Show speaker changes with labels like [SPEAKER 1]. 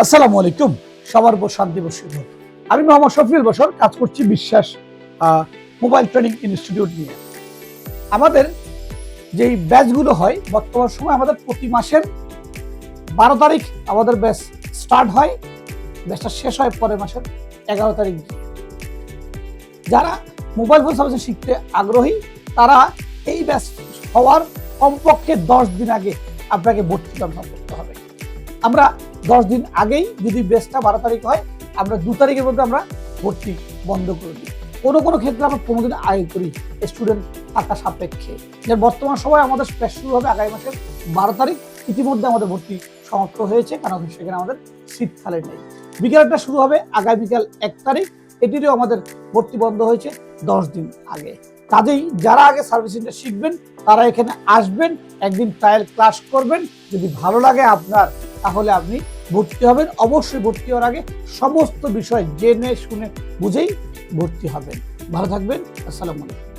[SPEAKER 1] আসসালামু আলাইকুম। সবার উপর শান্তি বসে আমি মোহাম্মদ শফিউল বসর কাজ করছি বিশ্বাস মোবাইল ট্রেনিং ইনস্টিটিউট নিয়ে। আমাদের যেই ব্যাচগুলো হয়, বর্তমান সময় আমাদের প্রতি মাসের বারো তারিখ আমাদের ব্যাচ স্টার্ট হয়, ব্যাচটা শেষ হয় পরের মাসের এগারো তারিখ যারা মোবাইল ফোন সার্ভিস শিখতে আগ্রহী, তারা এই ব্যাচ হওয়ার কমপক্ষে দশ দিন আগে আপনাকে ভর্তি কনফার্ম করতে হবে। আমরা দশ দিন আগেই যদি বেসটা বারো তারিখ হয়, আমরা দু তারিখের মধ্যে আমরা ভর্তি বন্ধ করে দিই। কোনো কোনো ক্ষেত্রে আমরা পনেরো দিন আগে করি স্টুডেন্ট থাকা সাপেক্ষে। যে বর্তমান সময় আমাদের শুরু হবে আগামী মাসের বারো তারিখ, ইতিমধ্যে আমাদের ভর্তি সমাপ্ত হয়েছে, কারণ সেখানে আমাদের শীতকালে নেই। বিকেলটা শুরু হবে আগামীকাল এক তারিখ, এটিরও আমাদের ভর্তি বন্ধ হয়েছে দশ দিন আগে। কাজেই যারা আগে সার্ভিসিংটা শিখবেন, তারা এখানে আসবেন, একদিন ট্রায়াল ক্লাস করবেন। যদি ভালো লাগে আপনার তাহলে আপনি ভর্তি হবেন। অবশ্যই ভর্তি হওয়ার আগে সমস্ত বিষয় জেনে, শুনে, বুঝেই ভর্তি হবেন। ভালো থাকবেন। আসসালামু আলাইকুম।